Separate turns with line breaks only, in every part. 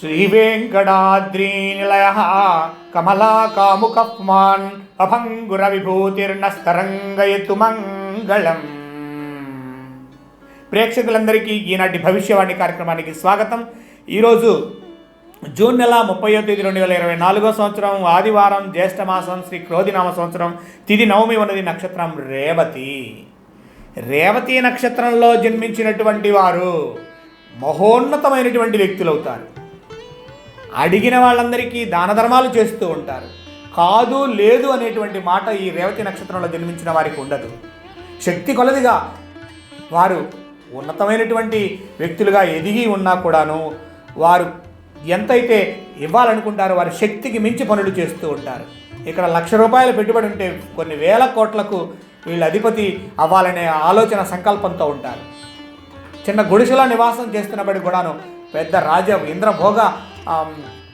శ్రీవేంకటాద్రీనిలయ కమలాకాముకమాన్ కమలా అభంగుర విభూతిర్ణస్తరంగయతు మంగళం ప్రేక్షకులందరికీ ఈనాటి భవిష్యవాణి కార్యక్రమానికి స్వాగతం. ఈరోజు జూన్ నెల ముప్పయో తేదీ రెండు వేల ఇరవై నాలుగో సంవత్సరం ఆదివారం జ్యేష్ఠమాసం శ్రీ క్రోధినామ సంవత్సరం తిది నవమి ఉన్నది నక్షత్రం రేవతి. రేవతి నక్షత్రంలో జన్మించినటువంటి వారు మహోన్నతమైనటువంటి వ్యక్తులు అవుతారు అడిగిన వాళ్ళందరికీ దాన ధర్మాలు చేస్తూ ఉంటారు. కాదు లేదు అనేటువంటి మాట ఈ రేవతి నక్షత్రంలో జన్మించిన వారికి ఉండదు. శక్తి కొలదిగా వారు ఉన్నతమైనటువంటి వ్యక్తులుగా ఎదిగి ఉన్నా కూడాను వారు ఎంతైతే ఇవ్వాలనుకుంటారో వారి శక్తికి మించి పనులు చేస్తూ ఉంటారు. ఇక్కడ లక్ష రూపాయలు పెట్టుబడి ఉంటే కొన్ని వేల కోట్లకు వీళ్ళు అధిపతి అవ్వాలనే ఆలోచన సంకల్పంతో ఉంటారు. చిన్న గుడిసెలో నివాసం చేస్తున్నప్పటికి కూడాను పెద్ద రాజ ఇంద్రభోగ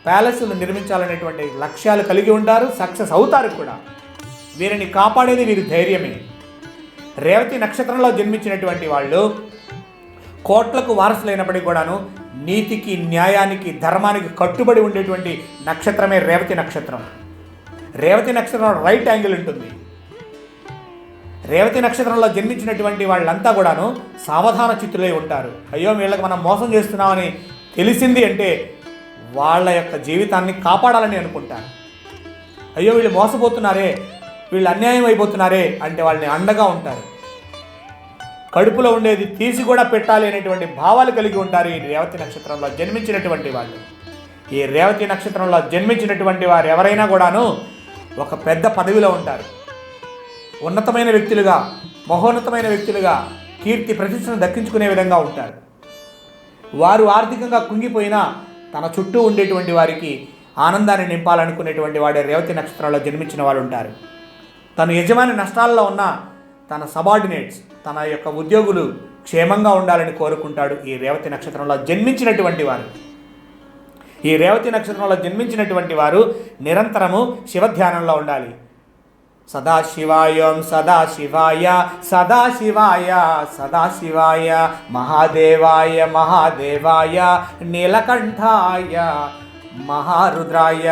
ప్యాలెస్లు నిర్మించాలనేటువంటి లక్ష్యాలు కలిగి ఉంటారు సక్సెస్ అవుతారు కూడా. వీరిని కాపాడేది వీరి ధైర్యమే. రేవతి నక్షత్రంలో జన్మించినటువంటి వాళ్ళు కోట్లకు వారసులైనప్పటికీ కూడాను నీతికి న్యాయానికి ధర్మానికి కట్టుబడి ఉండేటువంటి నక్షత్రమే రేవతి నక్షత్రం. రేవతి నక్షత్రం రైట్ యాంగిల్ ఉంటుంది. రేవతి నక్షత్రంలో జన్మించినటువంటి వాళ్ళంతా కూడాను సావధాన చిత్తులై ఉంటారు. అయ్యో వీళ్ళకి మనం మోసం చేస్తున్నామని తెలిసింది అంటే వాళ్ళ యొక్క జీవితాన్ని కాపాడాలని అనుకుంటారు అయ్యో వీళ్ళు మోసపోతున్నారే వీళ్ళు అన్యాయం అయిపోతున్నారే అంటే వాళ్ళని అండగా ఉంటారు. కడుపులో ఉండేది తీసి కూడా పెట్టాలి అనేటువంటి భావాలు కలిగి ఉంటారు ఈ రేవతి నక్షత్రంలో జన్మించినటువంటి వాళ్ళు. ఈ రేవతి నక్షత్రంలో జన్మించినటువంటి వారు ఎవరైనా కూడాను ఒక పెద్ద పదవిలో ఉంటారు. ఉన్నతమైన వ్యక్తులుగా మహోన్నతమైన వ్యక్తులుగా కీర్తి ప్రతిష్టను దక్కించుకునే విధంగా ఉంటారు. వారు ఆర్థికంగా కుంగిపోయినా తన చుట్టూ ఉండేటువంటి వారికి ఆనందాన్ని నింపాలనుకునేటువంటి వాడే రేవతి నక్షత్రంలో జన్మించిన వారు ఉంటారు. తను యజమాని నష్టాల్లో ఉన్న తన సబార్డినేట్స్ తన యొక్క ఉద్యోగులు క్షేమంగా ఉండాలని కోరుకుంటాడు ఈ రేవతి నక్షత్రంలో జన్మించినటువంటి వారు. ఈ రేవతి నక్షత్రంలో జన్మించినటువంటి వారు నిరంతరము శివధ్యానంలో ఉండాలి. సదాశివాయ సదాశివాయ సదాశివాయ సదాశివాయ మహాదేవాయ మహాదేవాయ నీలకంఠాయ మహారుద్రాయ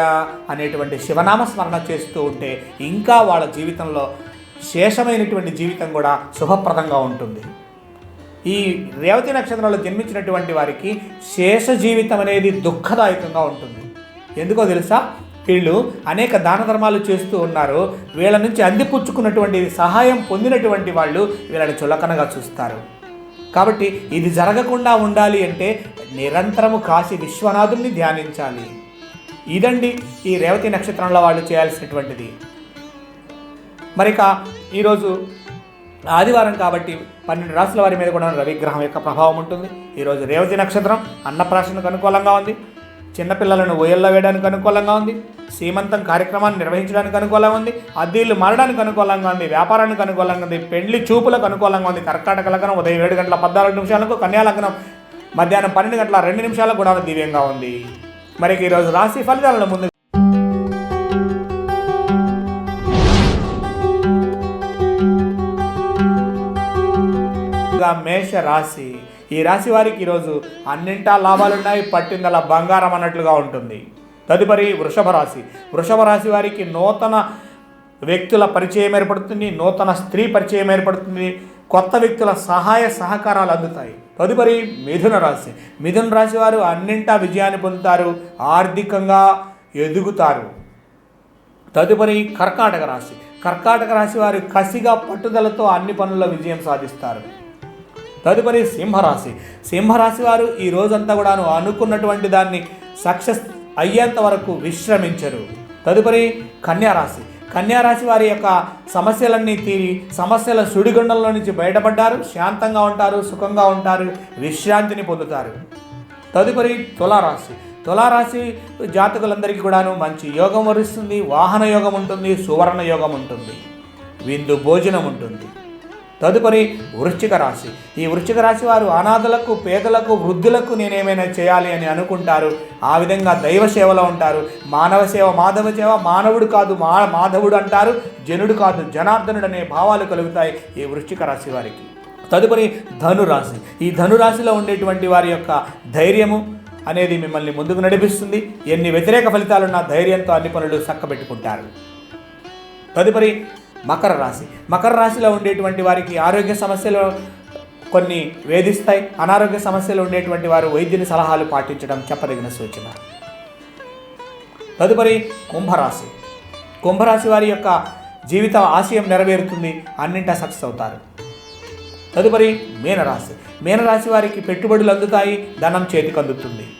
అనేటువంటి శివనామ స్మరణ చేస్తూ ఉంటే ఇంకా వాళ్ళ జీవితంలో శేషమైనటువంటి జీవితం కూడా శుభప్రదంగా ఉంటుంది. ఈ రేవతి నక్షత్రంలో జన్మించినటువంటి వారికి శేష జీవితం అనేది దుఃఖదాయకంగా ఉంటుంది. ఎందుకో తెలుసా? వీళ్ళు అనేక దాన ధర్మాలు చేస్తూ ఉన్నారు. వీళ్ళ నుంచి అందిపుచ్చుకున్నటువంటి సహాయం పొందినటువంటి వాళ్ళు వీళ్ళని చులకనగా చూస్తారు. కాబట్టి ఇది జరగకుండా ఉండాలి అంటే నిరంతరము కాశీ విశ్వనాథుని ధ్యానించాలి. ఇదండి ఈ రేవతి నక్షత్రంలో వాళ్ళు చేయాల్సినటువంటిది. మరిక ఈరోజు ఆదివారం కాబట్టి పన్నెండు రాసుల వారి మీద కూడా రవిగ్రహం యొక్క ప్రభావం ఉంటుంది. ఈరోజు రేవతి నక్షత్రం అన్నప్రాశనకు అనుకూలంగా ఉంది. చిన్నపిల్లలను ఊయల్లో వేయడానికి అనుకూలంగా ఉంది. సీమంతం కార్యక్రమాన్ని నిర్వహించడానికి అనుకూలంగా ఉంది. అద్దీళ్ళు మారడానికి అనుకూలంగా ఉంది. వ్యాపారానికి అనుకూలంగా ఉంది. పెళ్ళి చూపులకు అనుకూలంగా ఉంది. కర్కాటక లగ్నం ఉదయం ఏడు గంటల పద్నాలుగు నిమిషాలకు కన్యా లగ్నం మధ్యాహ్నం పన్నెండు గంటల రెండు నిమిషాలకు కూడా దివ్యంగా ఉంది. మరి ఈరోజు రాశి ఫలితాలను ముందు మేష రాశి ఈ రాశి వారికి ఈరోజు అన్నింటా లాభాలున్నాయి పట్టిందల బంగారం అన్నట్లుగా ఉంటుంది. తదుపరి వృషభ రాశి. వృషభ రాశి వారికి నూతన వ్యక్తుల పరిచయం ఏర్పడుతుంది నూతన స్త్రీ పరిచయం ఏర్పడుతుంది కొత్త వ్యక్తుల సహాయ సహకారాలు అందుతాయి. తదుపరి మిథున రాశి. మిథున రాశి వారు అన్నింటా విజయాన్ని పొందుతారు ఆర్థికంగా ఎదుగుతారు. తదుపరి కర్కాటక రాశి. కర్కాటక రాశి వారు కసిగా పట్టుదలతో అన్ని పనుల్లో విజయం సాధిస్తారు. తదుపరి సింహరాశి. సింహరాశి వారు ఈ రోజంతా కూడాను అనుకున్నటువంటి దాన్ని సక్సెస్ అయ్యేంత వరకు విశ్రమించరు. తదుపరి కన్యారాశి. కన్యారాశి వారి యొక్క సమస్యలన్నీ తీరి సమస్యల సుడిగుండంలో నుంచి బయటపడ్డారు శాంతంగా ఉంటారు సుఖంగా ఉంటారు విశ్రాంతిని పొందుతారు. తదుపరి తులారాశి. తులారాశి జాతకులందరికీ కూడాను మంచి యోగం వరిస్తుంది వాహన యోగం ఉంటుంది సువర్ణ యోగం ఉంటుంది. విందు భోజనం ఉంటుంది. తదుపరి వృశ్చిక రాశి. ఈ వృశ్చిక రాశి వారు అనాథలకు పేదలకు వృద్ధులకు నేనేమైనా చేయాలి అని అనుకుంటారు? ఆ విధంగా దైవ సేవలో ఉంటారు. మానవ సేవ మాధవ సేవ మానవుడు కాదు మా మాధవుడు అంటారు. జనుడు కాదు జనార్దనుడు అనే భావాలు కలుగుతాయి ఈ వృశ్చిక రాశి వారికి. తదుపరి ధనురాశి. ఈ ధనురాశిలో ఉండేటువంటి వారి యొక్క ధైర్యము అనేది మిమ్మల్ని ముందుకు నడిపిస్తుంది. ఎన్ని వ్యతిరేక ఫలితాలున్నా ధైర్యంతో అన్ని పనులు చక్కబెట్టుకుంటారు. తదుపరి మకర రాశి. మకర రాశిలో ఉండేటువంటి వారికి ఆరోగ్య సమస్యలు కొన్ని వేధిస్తాయి. అనారోగ్య సమస్యలు ఉండేటువంటి వారు వైద్యుని సలహాలు పాటించడం చెప్పదగిన సూచన. తదుపరి కుంభరాశి. కుంభరాశి వారి యొక్క జీవిత ఆశయం నెరవేరుతుంది. అన్నింటా సక్సెస్ అవుతారు. తదుపరి మీనరాశి. మీనరాశి వారికి పెట్టుబడులు అందుతాయి. ధనం చేతికి అందుతుంది.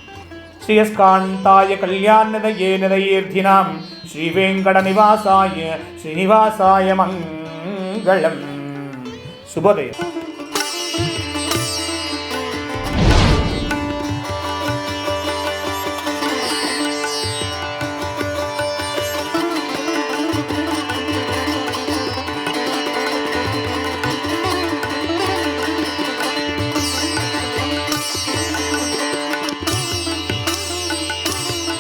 శ్రీయస్కాంతాయ కళ్యాణదయే నిదయీర్ధినాం ஸ்ரீவேங்கடநிவாசாய ஸ்ரீனிவாசாய மங்களம். சுபோதயம்